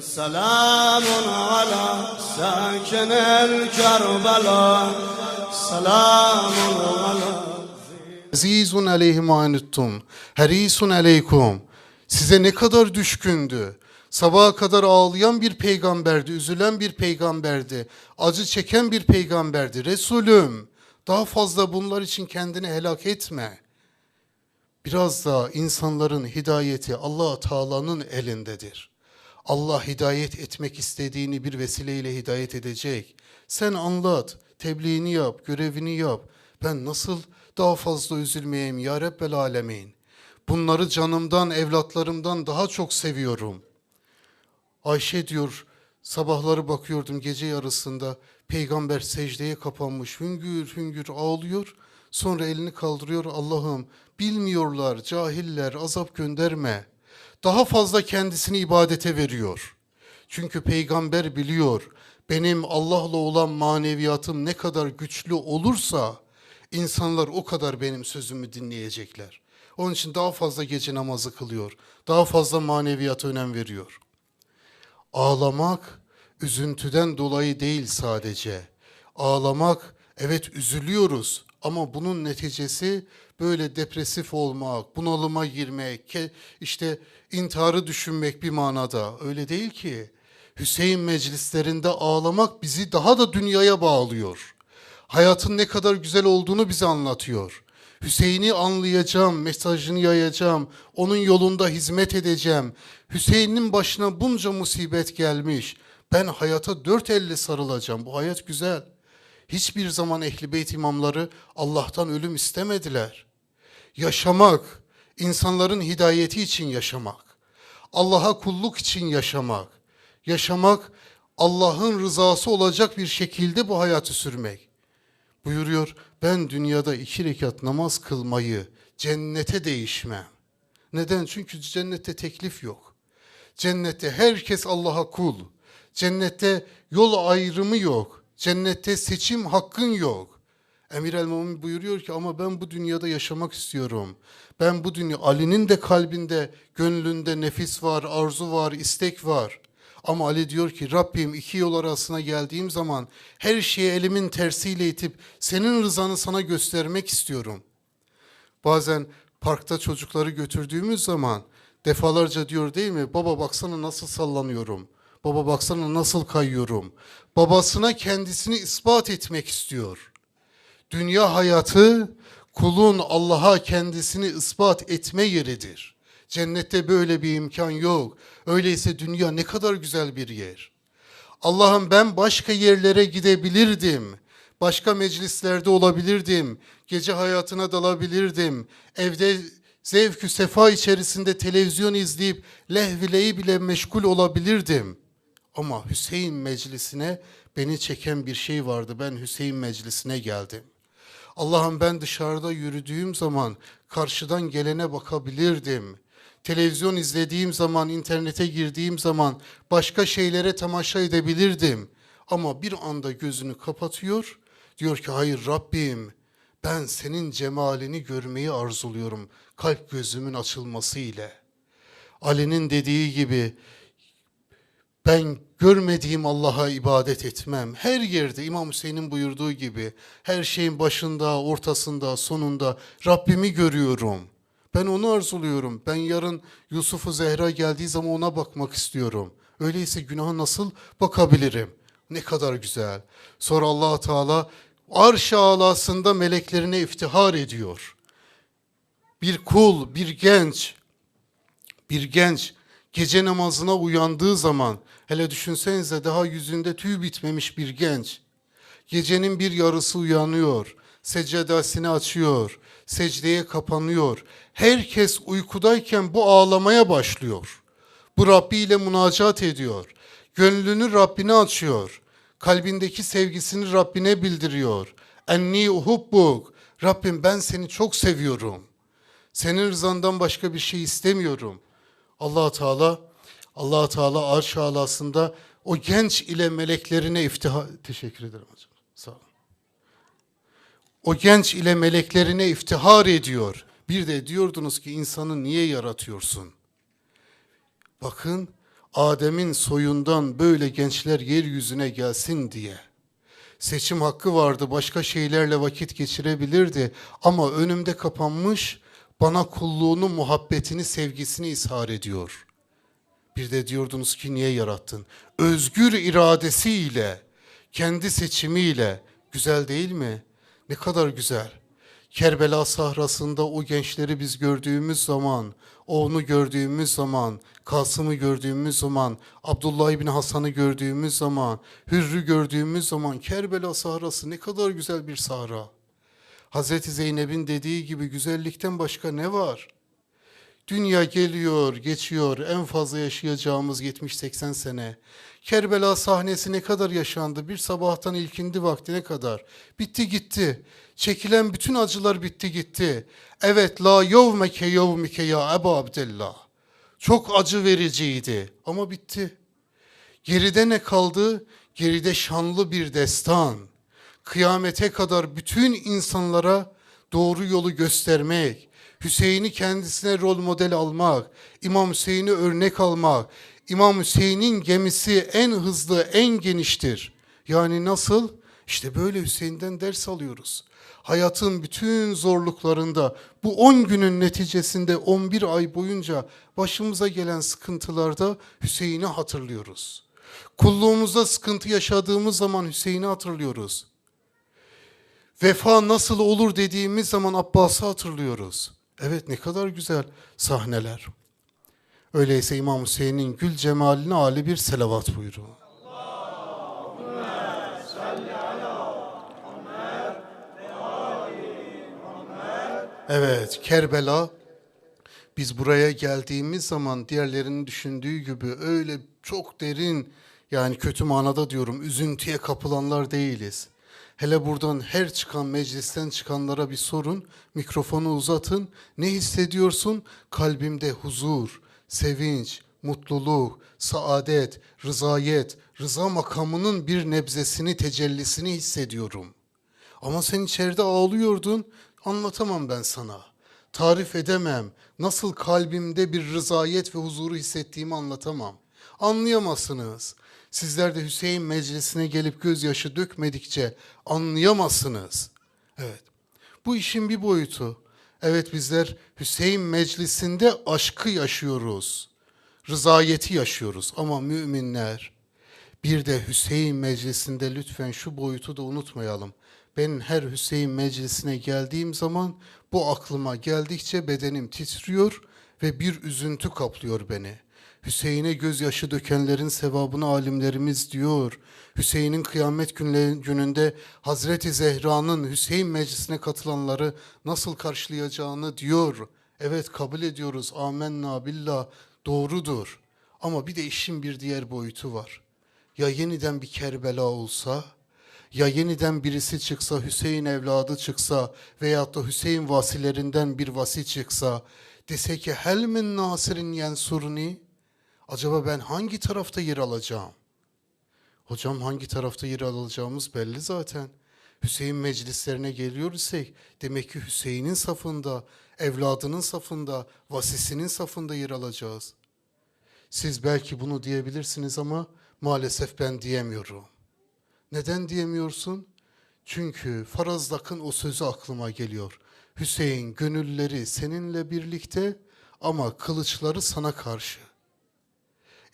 سلام على ساكن الكربلاء سلام على Azizun aleyhi manittum. Herisun aleykum. Size ne kadar düşkündü. Sabaha kadar ağlayan bir peygamberdi, üzülen bir peygamberdi, acı çeken bir peygamberdi. Resulüm, daha fazla bunlar için kendini helak etme. Biraz da insanların hidayeti allah Teala'nın elindedir. Allah hidayet etmek istediğini bir vesileyle hidayet edecek. Sen anlat, tebliğini yap, görevini yap. Ben nasıl daha fazla üzülmeyeyim ya Rabbel Alemin. Bunları canımdan, evlatlarımdan daha çok seviyorum. Ayşe diyor, sabahları bakıyordum gece yarısında peygamber secdeye kapanmış hüngür hüngür ağlıyor. Sonra elini kaldırıyor Allah'ım bilmiyorlar cahiller azap gönderme. Daha fazla kendisini ibadete veriyor. Çünkü peygamber biliyor benim Allah'la olan maneviyatım ne kadar güçlü olursa insanlar o kadar benim sözümü dinleyecekler. Onun için daha fazla gece namazı kılıyor. Daha fazla maneviyata önem veriyor. Ağlamak üzüntüden dolayı değil sadece. Ağlamak evet üzülüyoruz ama bunun neticesi böyle depresif olmak, bunalıma girmek, işte intiharı düşünmek bir manada. Öyle değil ki. Hüseyin meclislerinde ağlamak bizi daha da dünyaya bağlıyor. Hayatın ne kadar güzel olduğunu bize anlatıyor. Hüseyin'i anlayacağım, mesajını yayacağım, onun yolunda hizmet edeceğim. Hüseyin'in başına bunca musibet gelmiş. Ben hayata dört elle sarılacağım. Bu hayat güzel. Hiçbir zaman Ehli Beyt imamları Allah'tan ölüm istemediler. Yaşamak, insanların hidayeti için yaşamak. Allah'a kulluk için yaşamak. Yaşamak, Allah'ın rızası olacak bir şekilde bu hayatı sürmek. Buyuruyor, ben dünyada iki rekat namaz kılmayı cennete değişmem. Neden? Çünkü cennette teklif yok. Cennette herkes Allah'a kul. Cennette yol ayrımı yok. Cennette seçim hakkın yok. Emir el Mumin buyuruyor ki ama ben bu dünyada yaşamak istiyorum. Ben bu dünya Ali'nin de kalbinde, gönlünde nefis var, arzu var, istek var. Ama Ali diyor ki Rabbim iki yol arasına geldiğim zaman her şeyi elimin tersiyle itip senin rızanı sana göstermek istiyorum. Bazen parkta çocukları götürdüğümüz zaman defalarca diyor değil mi? Baba baksana nasıl sallanıyorum. Baba baksana nasıl kayıyorum. Babasına kendisini ispat etmek istiyor. Dünya hayatı kulun Allah'a kendisini ispat etme yeridir. Cennette böyle bir imkan yok. Öyleyse dünya ne kadar güzel bir yer. Allah'ım ben başka yerlere gidebilirdim. Başka meclislerde olabilirdim. Gece hayatına dalabilirdim. Evde zevkü sefa içerisinde televizyon izleyip lehvileyi bile meşgul olabilirdim. Ama Hüseyin meclisine beni çeken bir şey vardı. Ben Hüseyin meclisine geldim. Allah'ım ben dışarıda yürüdüğüm zaman karşıdan gelene bakabilirdim. Televizyon izlediğim zaman, internete girdiğim zaman başka şeylere temaşa edebilirdim. Ama bir anda gözünü kapatıyor. Diyor ki hayır Rabbim ben senin cemalini görmeyi arzuluyorum kalp gözümün açılması ile. Ali'nin dediği gibi ben görmediğim Allah'a ibadet etmem. Her yerde İmam Hüseyin'in buyurduğu gibi her şeyin başında, ortasında, sonunda Rabbimi görüyorum. Ben onu arzuluyorum. Ben yarın Yusuf'u Zehra geldiği zaman ona bakmak istiyorum. Öyleyse günaha nasıl bakabilirim? Ne kadar güzel. Sonra allah Teala arş alasında meleklerine iftihar ediyor. Bir kul, bir genç bir genç gece namazına uyandığı zaman hele düşünsenize daha yüzünde tüy bitmemiş bir genç gecenin bir yarısı uyanıyor seccadesini açıyor secdeye kapanıyor. Herkes uykudayken bu ağlamaya başlıyor. Bu Rabbi ile münacat ediyor. Gönlünü Rabbine açıyor. Kalbindeki sevgisini Rabbine bildiriyor. Enni uhubbuk. Rabbim ben seni çok seviyorum. Senin rızandan başka bir şey istemiyorum. Allah Teala Allah Teala arş alasında o genç ile meleklerine iftihar teşekkür ederim hocam. Sağ olun. O genç ile meleklerine iftihar ediyor. Bir de diyordunuz ki insanı niye yaratıyorsun? Bakın Adem'in soyundan böyle gençler yeryüzüne gelsin diye. Seçim hakkı vardı, başka şeylerle vakit geçirebilirdi ama önümde kapanmış, bana kulluğunu, muhabbetini, sevgisini ishar ediyor. Bir de diyordunuz ki niye yarattın? Özgür iradesiyle, kendi seçimiyle. Güzel değil mi? Ne kadar güzel. Kerbela sahrasında o gençleri biz gördüğümüz zaman, onu gördüğümüz zaman, Kasım'ı gördüğümüz zaman, Abdullah İbni Hasan'ı gördüğümüz zaman, Hürr'ü gördüğümüz zaman Kerbela sahrası ne kadar güzel bir sahra. Hazreti Zeynep'in dediği gibi güzellikten başka ne var? Dünya geliyor, geçiyor. En fazla yaşayacağımız 70-80 sene. Kerbela sahnesi ne kadar yaşandı? Bir sabahtan ilkindi vaktine kadar. Bitti gitti. Çekilen bütün acılar bitti gitti. Evet la yevmeke yevmike ya Ebu Abdillah. Çok acı vericiydi ama bitti. Geride ne kaldı? Geride şanlı bir destan. Kıyamete kadar bütün insanlara doğru yolu göstermek, Hüseyin'i kendisine rol model almak, İmam Hüseyin'i örnek almak. İmam Hüseyin'in gemisi en hızlı, en geniştir. Yani nasıl? İşte böyle Hüseyin'den ders alıyoruz. Hayatın bütün zorluklarında bu 10 günün neticesinde 11 ay boyunca başımıza gelen sıkıntılarda Hüseyin'i hatırlıyoruz. Kulluğumuzda sıkıntı yaşadığımız zaman Hüseyin'i hatırlıyoruz. Vefa nasıl olur dediğimiz zaman Abbas'ı hatırlıyoruz. Evet ne kadar güzel sahneler. Öyleyse İmam Hüseyin'in gül cemaline ali bir selavat buyurun. Evet Kerbela biz buraya geldiğimiz zaman diğerlerinin düşündüğü gibi öyle çok derin yani kötü manada diyorum üzüntüye kapılanlar değiliz. Hele buradan her çıkan meclisten çıkanlara bir sorun, mikrofonu uzatın. Ne hissediyorsun? Kalbimde huzur, sevinç, mutluluk, saadet, rızayet, rıza makamının bir nebzesini, tecellisini hissediyorum. Ama sen içeride ağlıyordun, anlatamam ben sana. Tarif edemem. Nasıl kalbimde bir rızayet ve huzuru hissettiğimi anlatamam. Anlayamazsınız. Sizler de Hüseyin meclisine gelip gözyaşı dökmedikçe anlayamazsınız. Evet. Bu işin bir boyutu. Evet bizler Hüseyin meclisinde aşkı yaşıyoruz. Rızayeti yaşıyoruz ama müminler bir de Hüseyin meclisinde lütfen şu boyutu da unutmayalım. Ben her Hüseyin meclisine geldiğim zaman bu aklıma geldikçe bedenim titriyor ve bir üzüntü kaplıyor beni. Hüseyin'e gözyaşı dökenlerin sevabını alimlerimiz diyor. Hüseyin'in kıyamet gününde Hazreti Zehra'nın Hüseyin meclisine katılanları nasıl karşılayacağını diyor. Evet kabul ediyoruz. Amenna billah doğrudur. Ama bir de işin bir diğer boyutu var. Ya yeniden bir Kerbela olsa, ya yeniden birisi çıksa, Hüseyin evladı çıksa veyahut da Hüseyin vasilerinden bir vasi çıksa, dese ki hel min nasirin yensurni, acaba ben hangi tarafta yer alacağım? Hocam hangi tarafta yer alacağımız belli zaten. Hüseyin meclislerine geliyor isek demek ki Hüseyin'in safında, evladının safında, vasisinin safında yer alacağız. Siz belki bunu diyebilirsiniz ama maalesef ben diyemiyorum. Neden diyemiyorsun? Çünkü Farazdak'ın o sözü aklıma geliyor. Hüseyin gönülleri seninle birlikte ama kılıçları sana karşı.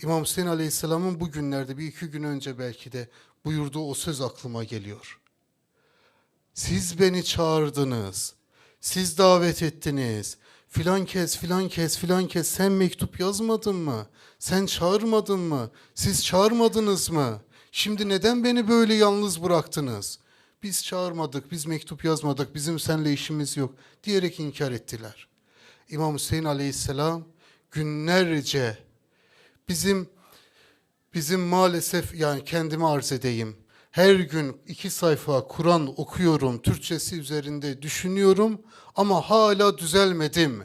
İmam Hüseyin Aleyhisselam'ın bu günlerde bir iki gün önce belki de buyurduğu o söz aklıma geliyor. Siz beni çağırdınız, siz davet ettiniz, filan kez filan kez filan kez sen mektup yazmadın mı? Sen çağırmadın mı? Siz çağırmadınız mı? Şimdi neden beni böyle yalnız bıraktınız? Biz çağırmadık, biz mektup yazmadık, bizim seninle işimiz yok diyerek inkar ettiler. İmam Hüseyin Aleyhisselam günlerce bizim bizim maalesef yani kendimi arz edeyim. Her gün iki sayfa Kur'an okuyorum, Türkçesi üzerinde düşünüyorum ama hala düzelmedim.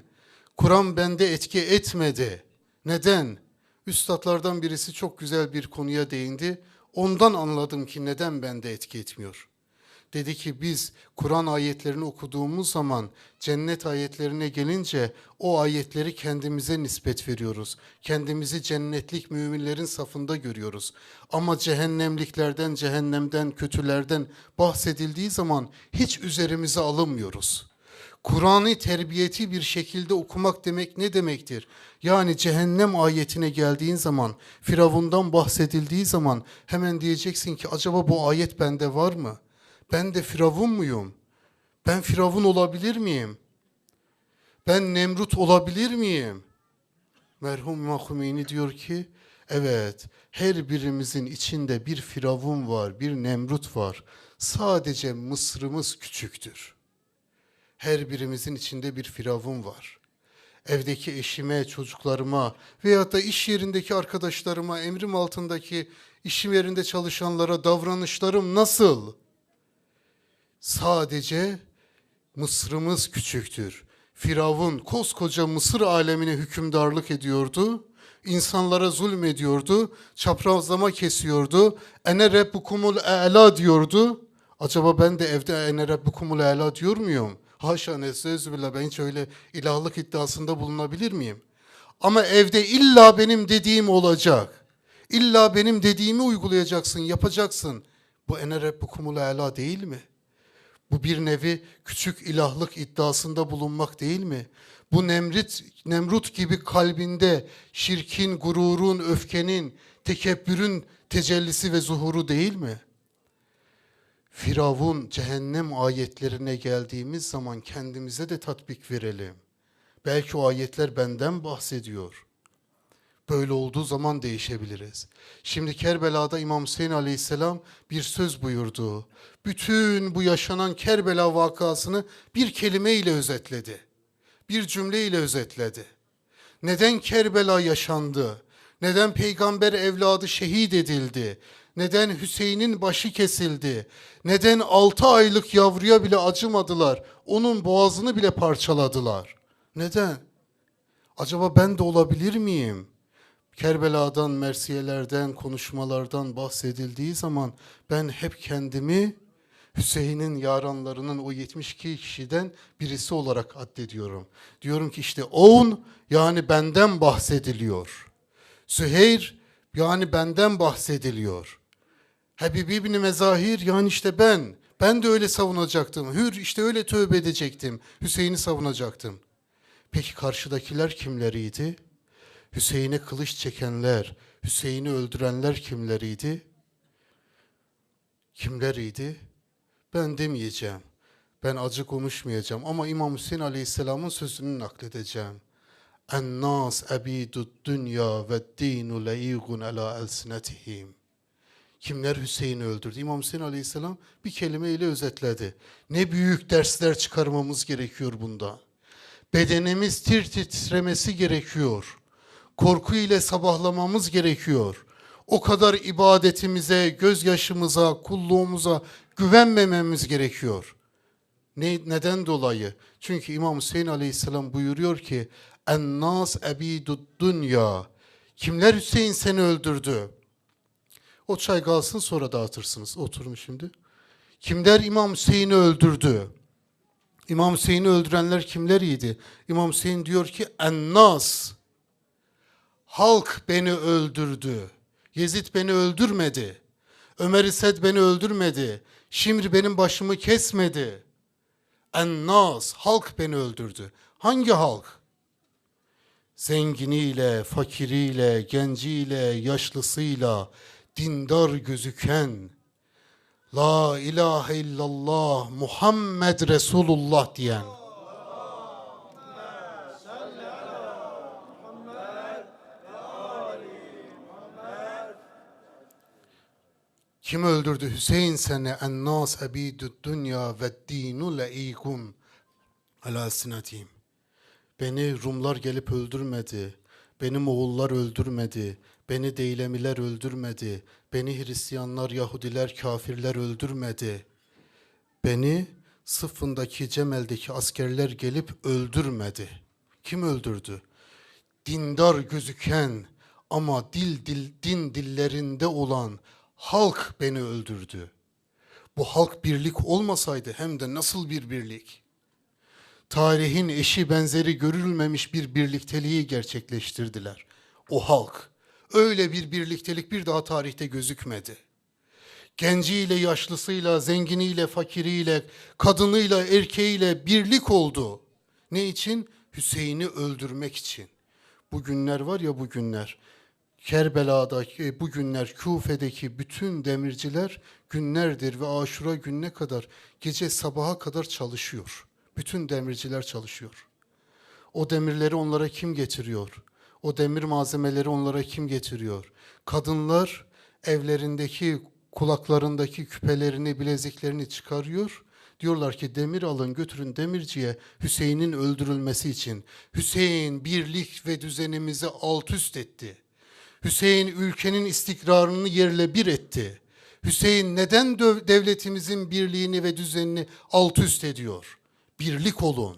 Kur'an bende etki etmedi. Neden? Üstadlardan birisi çok güzel bir konuya değindi. Ondan anladım ki neden bende etki etmiyor. Dedi ki biz Kur'an ayetlerini okuduğumuz zaman cennet ayetlerine gelince o ayetleri kendimize nispet veriyoruz. Kendimizi cennetlik müminlerin safında görüyoruz. Ama cehennemliklerden, cehennemden, kötülerden bahsedildiği zaman hiç üzerimize alınmıyoruz. Kur'an'ı terbiyeti bir şekilde okumak demek ne demektir? Yani cehennem ayetine geldiğin zaman, Firavundan bahsedildiği zaman hemen diyeceksin ki acaba bu ayet bende var mı? Ben de Firavun muyum? Ben Firavun olabilir miyim? Ben Nemrut olabilir miyim? Merhum Mahumini diyor ki, evet her birimizin içinde bir Firavun var, bir Nemrut var. Sadece Mısır'ımız küçüktür. Her birimizin içinde bir firavun var. Evdeki eşime, çocuklarıma veyahut da iş yerindeki arkadaşlarıma, emrim altındaki işim yerinde çalışanlara davranışlarım nasıl? Sadece Mısır'ımız küçüktür. Firavun koskoca Mısır alemine hükümdarlık ediyordu. İnsanlara zulmediyordu. Çaprazlama kesiyordu. Ene rabbukumul e'la diyordu. Acaba ben de evde ene rabbukumul e'la diyor muyum? Haşa nesezbillah ben hiç öyle ilahlık iddiasında bulunabilir miyim? Ama evde illa benim dediğim olacak. İlla benim dediğimi uygulayacaksın, yapacaksın. Bu ene rabbukumul e'la değil mi? Bu bir nevi küçük ilahlık iddiasında bulunmak değil mi? Bu Nemrit, Nemrut gibi kalbinde şirkin, gururun, öfkenin, tekebbürün tecellisi ve zuhuru değil mi? Firavun cehennem ayetlerine geldiğimiz zaman kendimize de tatbik verelim. Belki o ayetler benden bahsediyor. Böyle olduğu zaman değişebiliriz. Şimdi Kerbela'da İmam Hüseyin Aleyhisselam bir söz buyurdu. Bütün bu yaşanan Kerbela vakasını bir kelimeyle özetledi. Bir cümleyle özetledi. Neden Kerbela yaşandı? Neden peygamber evladı şehit edildi? Neden Hüseyin'in başı kesildi? Neden altı aylık yavruya bile acımadılar? Onun boğazını bile parçaladılar. Neden? Acaba ben de olabilir miyim? Kerbela'dan, Mersiyelerden, konuşmalardan bahsedildiği zaman ben hep kendimi Hüseyin'in yaranlarının o 72 kişiden birisi olarak addediyorum. Diyorum ki işte on yani benden bahsediliyor. Süheyr yani benden bahsediliyor. Habib İbni Mezahir yani işte ben. Ben de öyle savunacaktım. Hür işte öyle tövbe edecektim. Hüseyin'i savunacaktım. Peki karşıdakiler kimleriydi? Hüseyin'e kılıç çekenler, Hüseyin'i öldürenler kimleriydi? Kimleriydi? Ben demeyeceğim. Ben acı konuşmayacağım ama İmam Hüseyin Aleyhisselam'ın sözünü nakledeceğim. En-nas abidud dünya ve dinu leigun ala elsinetihim. Kimler Hüseyin'i öldürdü? İmam Hüseyin Aleyhisselam bir kelimeyle özetledi. Ne büyük dersler çıkarmamız gerekiyor bunda. Bedenimiz tir titremesi gerekiyor. Korku ile sabahlamamız gerekiyor. O kadar ibadetimize, gözyaşımıza, kulluğumuza güvenmememiz gerekiyor. Ne, neden dolayı? Çünkü İmam Hüseyin Aleyhisselam buyuruyor ki En-nas ebidud dünya. Kimler Hüseyin seni öldürdü? O çay kalsın sonra dağıtırsınız. Oturun şimdi. Kimler İmam Hüseyin'i öldürdü? İmam Hüseyin'i öldürenler kimleriydi? İmam Hüseyin diyor ki En-nas. Halk beni öldürdü. Yezid beni öldürmedi. Ömer İsed beni öldürmedi. Şimri benim başımı kesmedi. En-nas, halk beni öldürdü. Hangi halk? Zenginiyle, fakiriyle, genciyle, yaşlısıyla, dindar gözüken, La ilahe illallah Muhammed Resulullah diyen, Kim öldürdü Hüseyin seni ennas ebidü dünya ve dinu leikun ala sinatihim. Beni Rumlar gelip öldürmedi. Beni Moğollar öldürmedi. Beni Deylemiler öldürmedi. Beni Hristiyanlar, Yahudiler, kafirler öldürmedi. Beni sıfındaki Cemel'deki askerler gelip öldürmedi. Kim öldürdü? Dindar gözüken ama dil dil din dillerinde olan halk beni öldürdü. Bu halk birlik olmasaydı hem de nasıl bir birlik? Tarihin eşi benzeri görülmemiş bir birlikteliği gerçekleştirdiler. O halk. Öyle bir birliktelik bir daha tarihte gözükmedi. Genciyle, yaşlısıyla, zenginiyle, fakiriyle, kadınıyla, erkeğiyle birlik oldu. Ne için? Hüseyin'i öldürmek için. Bu günler var ya bu günler. Kerbela'daki bu günler Küfe'deki bütün demirciler günlerdir ve Aşura gününe kadar gece sabaha kadar çalışıyor. Bütün demirciler çalışıyor. O demirleri onlara kim getiriyor? O demir malzemeleri onlara kim getiriyor? Kadınlar evlerindeki kulaklarındaki küpelerini, bileziklerini çıkarıyor. Diyorlar ki demir alın götürün demirciye Hüseyin'in öldürülmesi için. Hüseyin birlik ve düzenimizi alt üst etti. Hüseyin ülkenin istikrarını yerle bir etti. Hüseyin neden devletimizin birliğini ve düzenini alt üst ediyor? Birlik olun.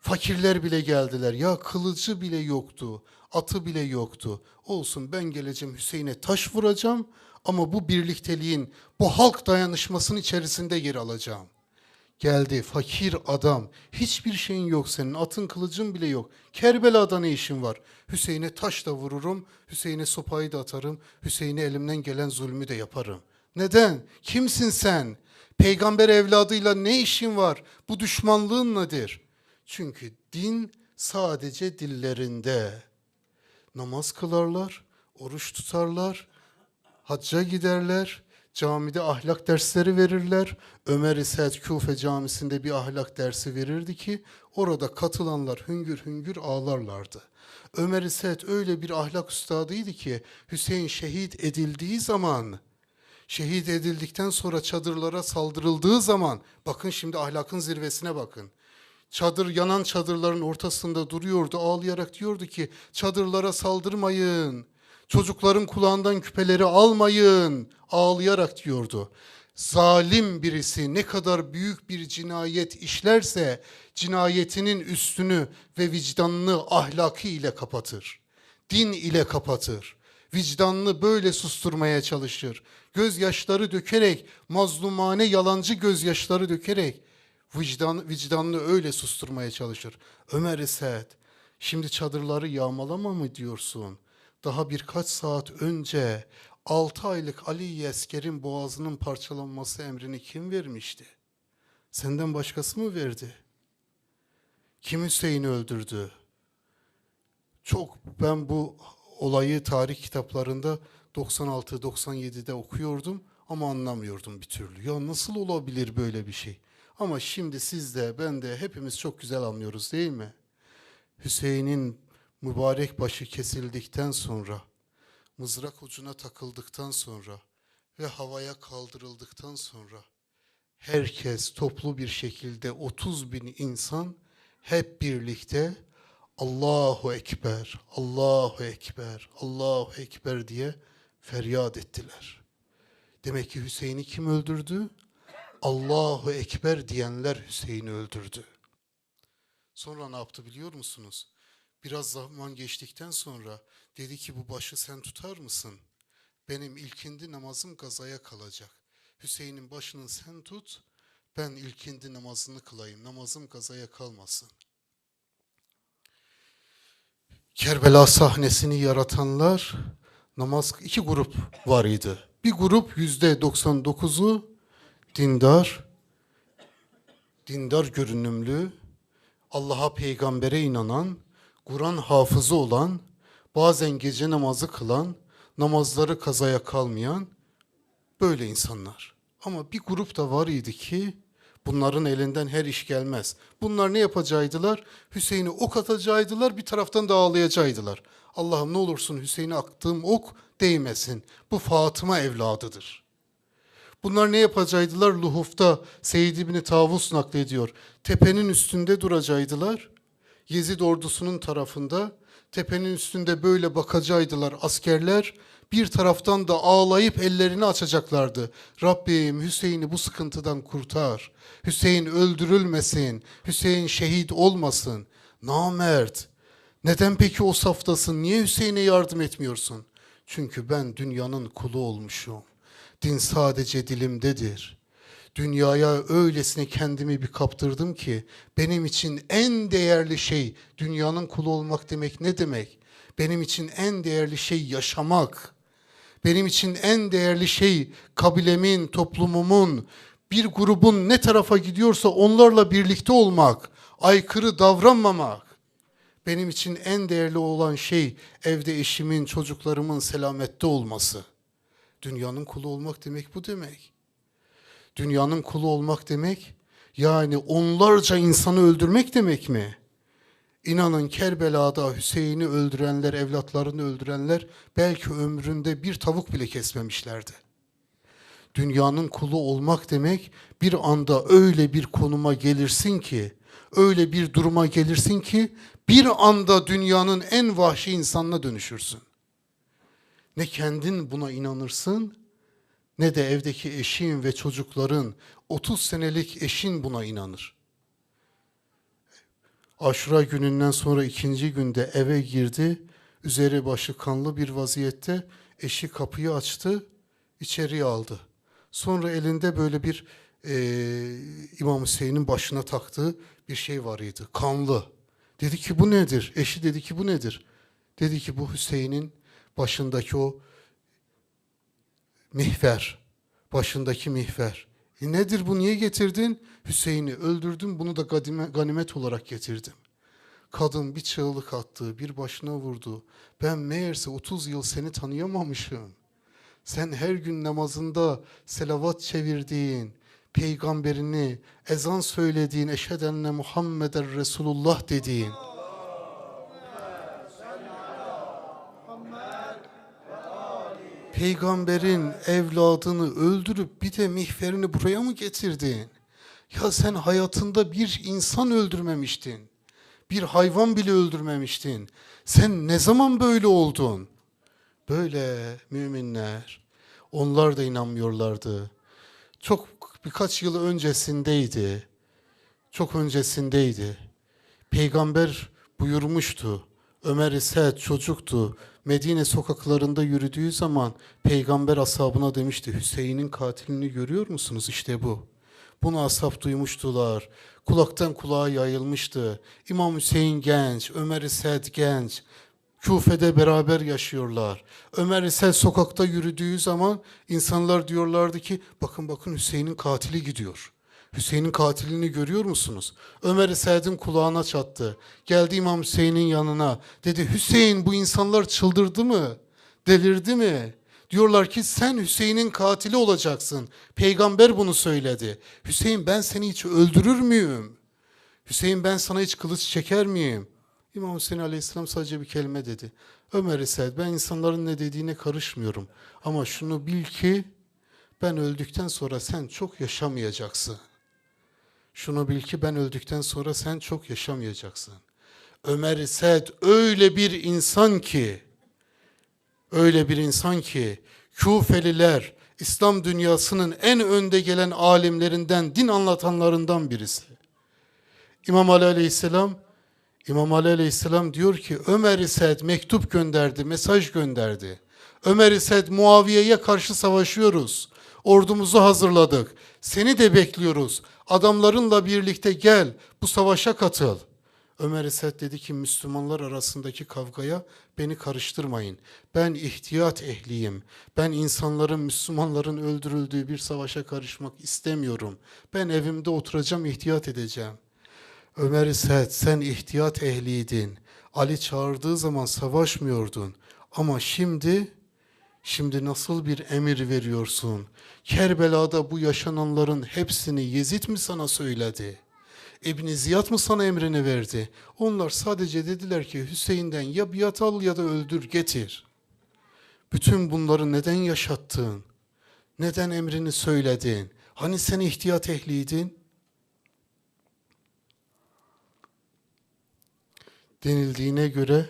Fakirler bile geldiler. Ya kılıcı bile yoktu, atı bile yoktu. Olsun ben geleceğim Hüseyin'e taş vuracağım ama bu birlikteliğin, bu halk dayanışmasının içerisinde yer alacağım. Geldi fakir adam. Hiçbir şeyin yok senin. Atın kılıcın bile yok. Kerbela'da ne işin var? Hüseyin'e taş da vururum. Hüseyin'e sopayı da atarım. Hüseyin'e elimden gelen zulmü de yaparım. Neden? Kimsin sen? Peygamber evladıyla ne işin var? Bu düşmanlığın nedir? Çünkü din sadece dillerinde. Namaz kılarlar, oruç tutarlar, hacca giderler, camide ahlak dersleri verirler. Ömer İsa'd Küfe camisinde bir ahlak dersi verirdi ki orada katılanlar hüngür hüngür ağlarlardı. Ömer İsa'd öyle bir ahlak üstadıydı ki Hüseyin şehit edildiği zaman şehit edildikten sonra çadırlara saldırıldığı zaman bakın şimdi ahlakın zirvesine bakın. Çadır yanan çadırların ortasında duruyordu ağlayarak diyordu ki çadırlara saldırmayın. Çocukların kulağından küpeleri almayın. Ağlayarak diyordu. Zalim birisi ne kadar büyük bir cinayet işlerse cinayetinin üstünü ve vicdanını ahlakı ile kapatır. Din ile kapatır. Vicdanını böyle susturmaya çalışır. Gözyaşları dökerek, mazlumane yalancı gözyaşları dökerek vicdan, vicdanını öyle susturmaya çalışır. Ömer Esed, şimdi çadırları yağmalama mı diyorsun? Daha birkaç saat önce 6 aylık Ali Yesker'in boğazının parçalanması emrini kim vermişti? Senden başkası mı verdi? Kim Hüseyin'i öldürdü? Çok ben bu olayı tarih kitaplarında 96-97'de okuyordum ama anlamıyordum bir türlü. Ya nasıl olabilir böyle bir şey? Ama şimdi siz de ben de hepimiz çok güzel anlıyoruz değil mi? Hüseyin'in mübarek başı kesildikten sonra, mızrak ucuna takıldıktan sonra ve havaya kaldırıldıktan sonra herkes toplu bir şekilde 30 bin insan hep birlikte Allahu Ekber, Allahu Ekber, Allahu Ekber diye feryat ettiler. Demek ki Hüseyin'i kim öldürdü? Allahu Ekber diyenler Hüseyin'i öldürdü. Sonra ne yaptı biliyor musunuz? Biraz zaman geçtikten sonra dedi ki bu başı sen tutar mısın? Benim ilkindi namazım gazaya kalacak. Hüseyin'in başını sen tut, ben ilkindi namazını kılayım. Namazım gazaya kalmasın. Kerbela sahnesini yaratanlar namaz iki grup var idi. Bir grup yüzde 99'u dindar, dindar görünümlü, Allah'a peygambere inanan, Kur'an hafızı olan, bazen gece namazı kılan, namazları kazaya kalmayan böyle insanlar. Ama bir grup da var idi ki bunların elinden her iş gelmez. Bunlar ne yapacaktılar? Hüseyin'i ok atacaktılar, bir taraftan da ağlayacaktılar. Allah'ım ne olursun Hüseyin'e attığım ok değmesin. Bu Fatıma evladıdır. Bunlar ne yapacaktılar? Luhuf'ta Seyyid İbni Tavus naklediyor. Tepenin üstünde duracaktılar. Yezid ordusunun tarafında. Tepenin üstünde böyle bakacaktılar askerler. Bir taraftan da ağlayıp ellerini açacaklardı. Rabbim Hüseyin'i bu sıkıntıdan kurtar. Hüseyin öldürülmesin. Hüseyin şehit olmasın. Namert. Neden peki o saftasın? Niye Hüseyin'e yardım etmiyorsun? Çünkü ben dünyanın kulu olmuşum. Din sadece dilimdedir. Dünyaya öylesine kendimi bir kaptırdım ki benim için en değerli şey dünyanın kulu olmak demek ne demek? Benim için en değerli şey yaşamak. Benim için en değerli şey kabilemin, toplumumun, bir grubun ne tarafa gidiyorsa onlarla birlikte olmak, aykırı davranmamak. Benim için en değerli olan şey evde eşimin, çocuklarımın selamette olması. Dünyanın kulu olmak demek bu demek. Dünyanın kulu olmak demek yani onlarca insanı öldürmek demek mi? İnanın Kerbela'da Hüseyin'i öldürenler, evlatlarını öldürenler belki ömründe bir tavuk bile kesmemişlerdi. Dünyanın kulu olmak demek bir anda öyle bir konuma gelirsin ki, öyle bir duruma gelirsin ki bir anda dünyanın en vahşi insanına dönüşürsün. Ne kendin buna inanırsın ne de evdeki eşin ve çocukların 30 senelik eşin buna inanır. Aşura gününden sonra ikinci günde eve girdi. Üzeri başı kanlı bir vaziyette eşi kapıyı açtı, içeriye aldı. Sonra elinde böyle bir eee İmam Hüseyin'in başına taktığı bir şey var idi. Kanlı. Dedi ki bu nedir? Eşi dedi ki bu nedir? Dedi ki bu Hüseyin'in başındaki o mihver. Başındaki mihver. E nedir bu niye getirdin? Hüseyin'i öldürdüm bunu da ganimet olarak getirdim. Kadın bir çığlık attı, bir başına vurdu. Ben meğerse 30 yıl seni tanıyamamışım. Sen her gün namazında selavat çevirdiğin, peygamberini, ezan söylediğin, eşhedenne Muhammeden Resulullah dediğin, peygamberin evladını öldürüp bir de mihverini buraya mı getirdin? Ya sen hayatında bir insan öldürmemiştin. Bir hayvan bile öldürmemiştin. Sen ne zaman böyle oldun? Böyle müminler. Onlar da inanmıyorlardı. Çok birkaç yıl öncesindeydi. Çok öncesindeydi. Peygamber buyurmuştu. Ömer ise çocuktu. Medine sokaklarında yürüdüğü zaman peygamber ashabına demişti Hüseyin'in katilini görüyor musunuz? İşte bu. Bunu ashab duymuştular. Kulaktan kulağa yayılmıştı. İmam Hüseyin genç, Ömer Esed genç. Küfe'de beraber yaşıyorlar. Ömer Esed sokakta yürüdüğü zaman insanlar diyorlardı ki bakın bakın Hüseyin'in katili gidiyor. Hüseyin'in katilini görüyor musunuz? Ömer Esed'in kulağına çattı. Geldi İmam Hüseyin'in yanına. Dedi Hüseyin bu insanlar çıldırdı mı? Delirdi mi? Diyorlar ki sen Hüseyin'in katili olacaksın. Peygamber bunu söyledi. Hüseyin ben seni hiç öldürür müyüm? Hüseyin ben sana hiç kılıç çeker miyim? İmam Hüseyin Aleyhisselam sadece bir kelime dedi. Ömer Esed ben insanların ne dediğine karışmıyorum. Ama şunu bil ki ben öldükten sonra sen çok yaşamayacaksın. Şunu bil ki ben öldükten sonra sen çok yaşamayacaksın. Ömer Esed öyle bir insan ki, öyle bir insan ki, Küfeliler, İslam dünyasının en önde gelen alimlerinden, din anlatanlarından birisi. İmam Ali Aleyhisselam, İmam Ali Aleyhisselam diyor ki Ömer Esed mektup gönderdi, mesaj gönderdi. Ömer Esed Muaviye'ye karşı savaşıyoruz. Ordumuzu hazırladık. Seni de bekliyoruz. Adamlarınla birlikte gel, bu savaşa katıl. Ömer Esed dedi ki Müslümanlar arasındaki kavgaya beni karıştırmayın. Ben ihtiyat ehliyim. Ben insanların, Müslümanların öldürüldüğü bir savaşa karışmak istemiyorum. Ben evimde oturacağım, ihtiyat edeceğim. Ömer Esed sen ihtiyat ehliydin. Ali çağırdığı zaman savaşmıyordun. Ama şimdi, şimdi nasıl bir emir veriyorsun? Kerbela'da bu yaşananların hepsini Yezid mi sana söyledi? İbn Ziyad mı sana emrini verdi? Onlar sadece dediler ki Hüseyin'den ya biat al ya da öldür getir. Bütün bunları neden yaşattın? Neden emrini söyledin? Hani sen ihtiyat ehliydin? denildiğine göre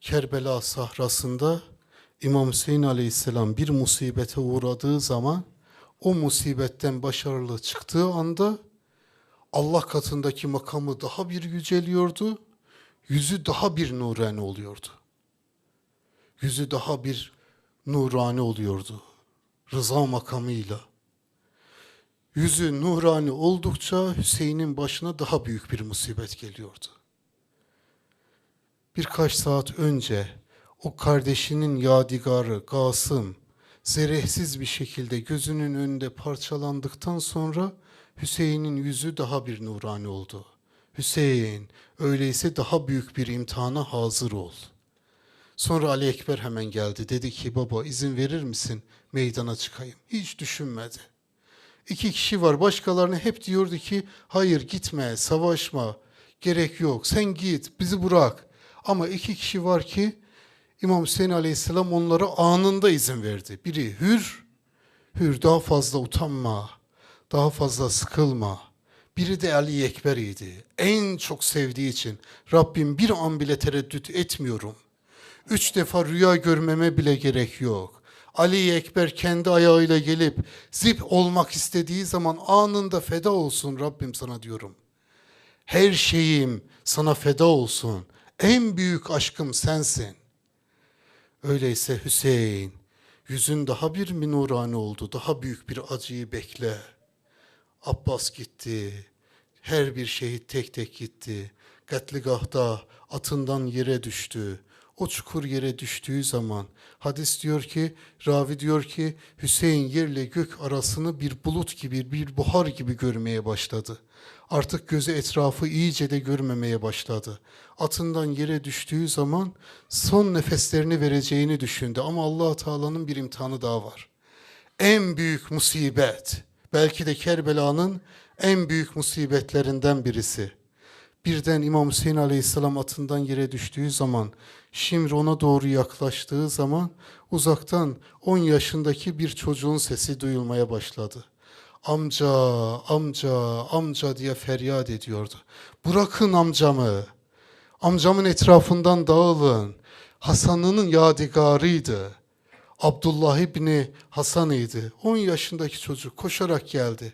Kerbela sahrasında İmam Hüseyin Aleyhisselam bir musibete uğradığı zaman o musibetten başarılı çıktığı anda Allah katındaki makamı daha bir yüceliyordu. Yüzü daha bir nurani oluyordu. Yüzü daha bir nurani oluyordu. Rıza makamıyla. yüzü nurani oldukça Hüseyin'in başına daha büyük bir musibet geliyordu. Birkaç saat önce o kardeşinin yadigarı Gasım zerehsiz bir şekilde gözünün önünde parçalandıktan sonra Hüseyin'in yüzü daha bir nurani oldu. Hüseyin öyleyse daha büyük bir imtihana hazır ol. Sonra Ali Ekber hemen geldi. Dedi ki baba izin verir misin meydana çıkayım? Hiç düşünmedi. İki kişi var. Başkalarına hep diyordu ki hayır gitme, savaşma, gerek yok. Sen git, bizi bırak. Ama iki kişi var ki İmam Hüseyin Aleyhisselam onlara anında izin verdi. Biri hür, hür daha fazla utanma, daha fazla sıkılma. Biri de Ali Ekber idi. En çok sevdiği için Rabbim bir an bile tereddüt etmiyorum. Üç defa rüya görmeme bile gerek yok. Ali Ekber kendi ayağıyla gelip zip olmak istediği zaman anında feda olsun Rabbim sana diyorum. Her şeyim sana feda olsun. En büyük aşkım sensin. Öyleyse Hüseyin, yüzün daha bir minurane oldu. Daha büyük bir acıyı bekle. Abbas gitti. Her bir şehit tek tek gitti. Katligahta atından yere düştü. O çukur yere düştüğü zaman hadis diyor ki, ravi diyor ki Hüseyin yerle gök arasını bir bulut gibi, bir buhar gibi görmeye başladı. Artık gözü etrafı iyice de görmemeye başladı. Atından yere düştüğü zaman son nefeslerini vereceğini düşündü ama Allah Teala'nın bir imtihanı daha var. En büyük musibet, belki de Kerbela'nın en büyük musibetlerinden birisi. Birden İmam Hüseyin Aleyhisselam atından yere düştüğü zaman, Şimr ona doğru yaklaştığı zaman uzaktan 10 yaşındaki bir çocuğun sesi duyulmaya başladı. Amca, amca, amca diye feryat ediyordu. Bırakın amcamı. Amcamın etrafından dağılın. Hasan'ın yadigarıydı. Abdullah İbni Hasan'ıydı. 10 yaşındaki çocuk koşarak geldi.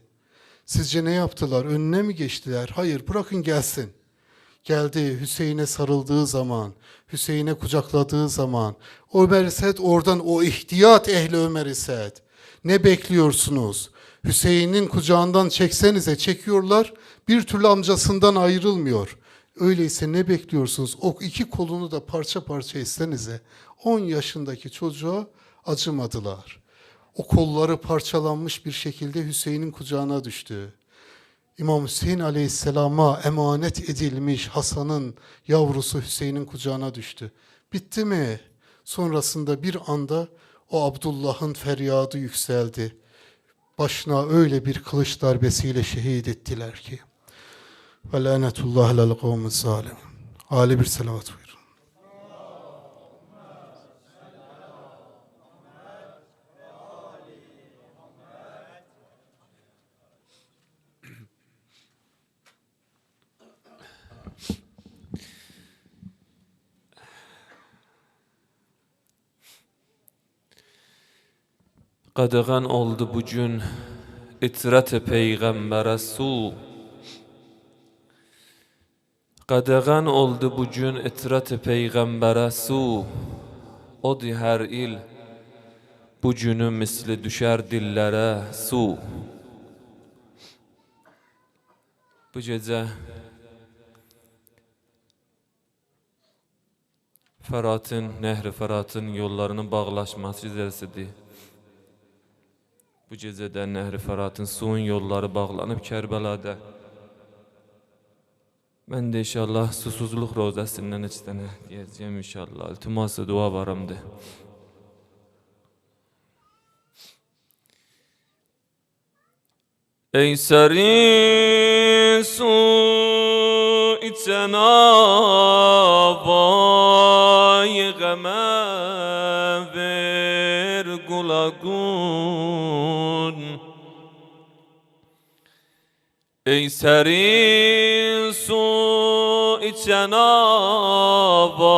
Sizce ne yaptılar? Önüne mi geçtiler? Hayır, bırakın gelsin. Geldi Hüseyin'e sarıldığı zaman, Hüseyin'e kucakladığı zaman, Ömer Esed oradan o ihtiyat ehli Ömer Esed. Ne bekliyorsunuz? Hüseyin'in kucağından çeksenize çekiyorlar, bir türlü amcasından ayrılmıyor. Öyleyse ne bekliyorsunuz? O iki kolunu da parça parça etsenize. 10 yaşındaki çocuğa acımadılar. O kolları parçalanmış bir şekilde Hüseyin'in kucağına düştü. İmam Hüseyin Aleyhisselam'a emanet edilmiş Hasan'ın yavrusu Hüseyin'in kucağına düştü. Bitti mi? Sonrasında bir anda o Abdullah'ın feryadı yükseldi. Başına öyle bir kılıç darbesiyle şehit ettiler ki. Ve lanetullah alel kavmi zalim. Ali bir selavat buyurun. Qadağan oldu bugün itrət peyğəmbərə su. Qadağan oldu bugün itrət peyğəmbərə su. Odi hər il bu günü misli düşər dillərə su. Bu gecə Fəratın, Nəhri Fəratın yollarının bağlaşması gecəsidir. Bu gecədə Nəhri Fəratın suyun yolları bağlanıb Kərbəlada. Mən də inşallah susuzluq rozəsindən heç dənə deyəcəyəm inşallah. İltiması dua varımdır. Ey serin su içen avay Ey serin su içen avay